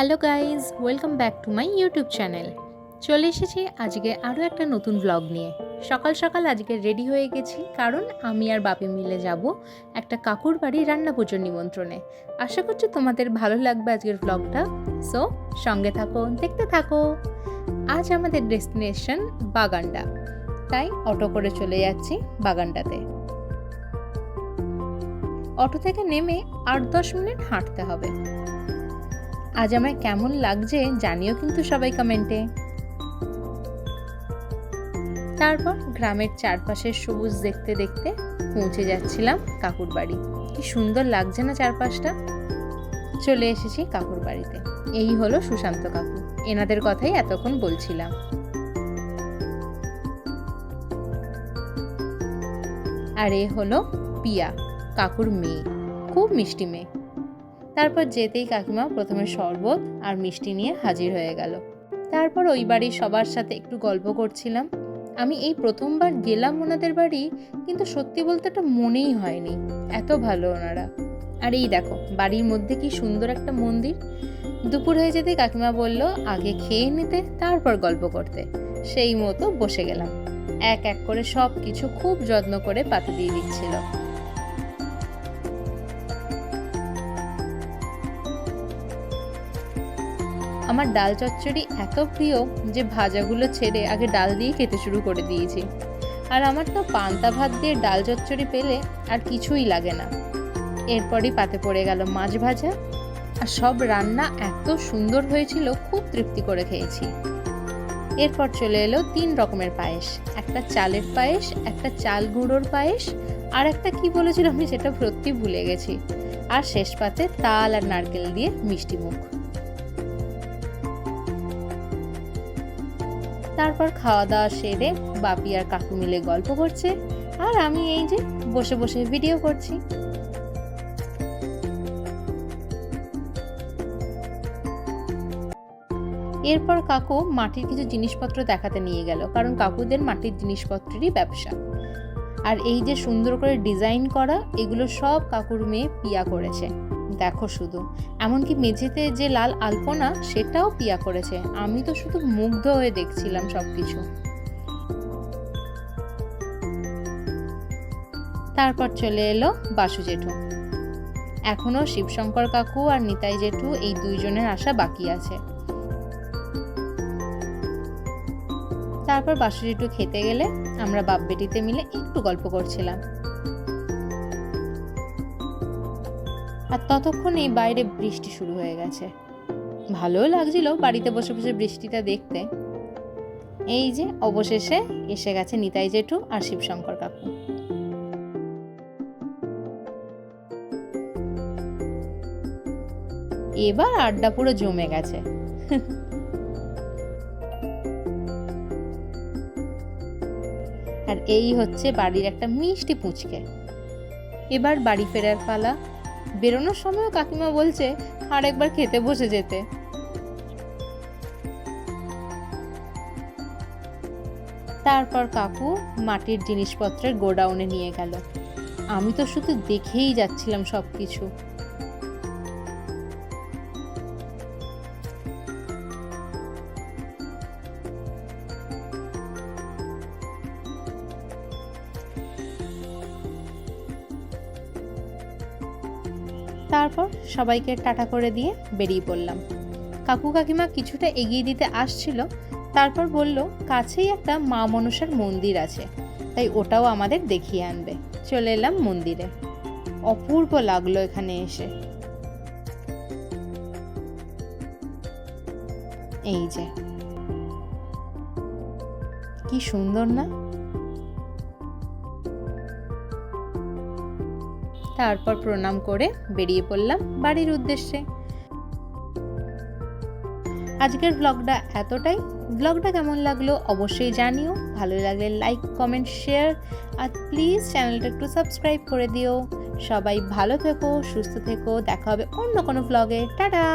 Hello guys welcome back to my YouTube channel. চলে এসেছি আজকে আরও একটা নতুন ব্লগ নিয়ে। সকাল সকাল আজকে রেডি হয়ে গেছি, কারণ আমি আর বাপি মিলে যাব একটা কাকুর বাড়ি রান্না পুজোর নিমন্ত্রণে। আশা করছি তোমাদের ভালো লাগবে আজকের ব্লগটা সো সঙ্গে থাকো, দেখতে থাকো। আজ আমাদের ডেস্টিনেশন বাগানডা। তাই অটো করে চলে যাচ্ছি বাগানটাতে অটো থেকে নেমে আট দশ মিনিট হাঁটতে হবে। আজ আমায় কেমন লাগছে জানিও কিন্তু সবাই কমেন্টে। তারপর গ্রামের চারপাশের সবুজ দেখতে দেখতে পৌঁছে যাচ্ছিলাম কাকুর বাড়ি। কি সুন্দর লাগছে না চারপাশটা। চলে এসেছি কাকুর বাড়িতে। এই হলো সুশান্ত কাকু। এনাদের কথাই এতক্ষণ বলছিলাম। আর এ হলো পিয়া, কাকুর মেয়ে। খুব মিষ্টি মেয়ে। তারপর যেতেই কাকিমা প্রথমে শরবত আর মিষ্টি নিয়ে হাজির হয়ে গেল। তারপর ওই বাড়ির সবার সাথে একটু গল্প করছিলাম। আমি এই প্রথমবার গেলাম ওনাদের বাড়ি, কিন্তু সত্যি বলতে একটা মনেই হয়নি। এত ভালো ওনারা। আর এই দেখো, বাড়ির মধ্যে কি সুন্দর একটা মন্দির। দুপুর হয়ে যেতে কাকিমা বলল, আগে খেয়ে নিতে, তারপর গল্প করতে। সেই মতো বসে গেলাম। এক এক করে সব কিছু খুব যত্ন করে পাতে দিয়ে দিচ্ছিল। আমার ডাল চচ্চড়ি এত প্রিয় যে ভাজাগুলো ছেড়ে আগে ডাল দিয়ে খেতে শুরু করে দিয়েছি। আর আমার তো পান্তা ভাত দিয়ে ডাল চচ্চড়ি পেলে আর কিছুই লাগে না। এরপরই পাতে পড়ে গেল মাছ ভাজা আর সব রান্না এত সুন্দর হয়েছিল, খুব তৃপ্তি করে খেয়েছি। এরপর চলে এলো তিন রকমের পায়েস, একটা চালের পায়েস, একটা চাল গুঁড়োর পায়েস আর একটা কি বলেছিল আমি সেটা সত্যি ভুলে গেছি। আর শেষ পাতে তাল আর নারকেল দিয়ে মিষ্টি মুখ। তারপর খাওয়া দাওয়া সেরে বাপি আর কাকু মিলে গল্প করছে আর আমি এই যে বসে বসে ভিডিও করছি। এরপর কাকু মাটির কিছু জিনিসপত্র দেখাতে নিয়ে গেল, কারণ কাকুদের মাটির জিনিসপত্রেরই ব্যবসা। আর এই যে সুন্দর করে ডিজাইন করা, এগুলো সব কাকুর মেয়ে পিয়া করেছে। দেখো শুধু। এমনকি মেঝেতে যে লাল আলপনা, সেটাও পিয়া করেছে। আমি তো শুধু মুগ্ধ হয়ে দেখছিলাম সব কিছু তারপর চলে এলো বাসু জেঠু। এখনও শিবশঙ্কর কাকু আর নিতাই জেঠু এই দুইজনের আশা বাকি আছে। তারপর বাসু জেঠু খেতে গেলে আমরা বাপ বেটিতে মিলে একটু গল্প করছিলাম। আর ততক্ষণে বাইরে বৃষ্টি শুরু হয়ে গেছে। ভালোও লাগছিল বাড়িতে বসে বসে বৃষ্টিটা দেখতে। এই যে অবশেষে এসে গেছে নিতাই জেঠু আর শিবশঙ্কর কাকু। এবার আড্ডা পুরো জমে গেছে। আর এই হচ্ছে বাড়ির একটা মিষ্টি পুচকে। এবার বাড়ি ফেরার পালা। বেরোনোর সময়ও কাকিমা বলছে আর একবার খেতে বসে যেতে। তারপর কাকু মাটির জিনিসপত্রের গোডাউনে নিয়ে গেল। আমি তো শুধু দেখেই যাচ্ছিলাম সব কিছু তারপর সবাইকে টাটা করে দিয়ে বেরিয়ে পড়লাম। কাকু কাকিমা কিছুটা এগিয়ে দিতে আসছিল, তারপর বলল, কাছেই একটা মা মনসার মন্দির আছে, তাই ওটাও আমাদের দেখিয়ে আনবে। চলে এলাম মন্দিরে। অপূর্ব লাগল এখানে এসে। এই যে। কি সুন্দর না? তারপর প্রণাম করে বেরিয়ে পড়লাম বাড়ির উদ্দেশ্যে। আজকের ব্লগটা এতটাই। ব্লগটা কেমন লাগল অবশ্যই জানিও। ভালো লাগলে লাইক কমেন্ট শেয়ার আর প্লিজ চ্যানেলটা একটু সাবস্ক্রাইব করে দিও। সবাই ভালো থেকো, সুস্থ থেকো। দেখা হবে অন্য কোনো ব্লগে টাটা!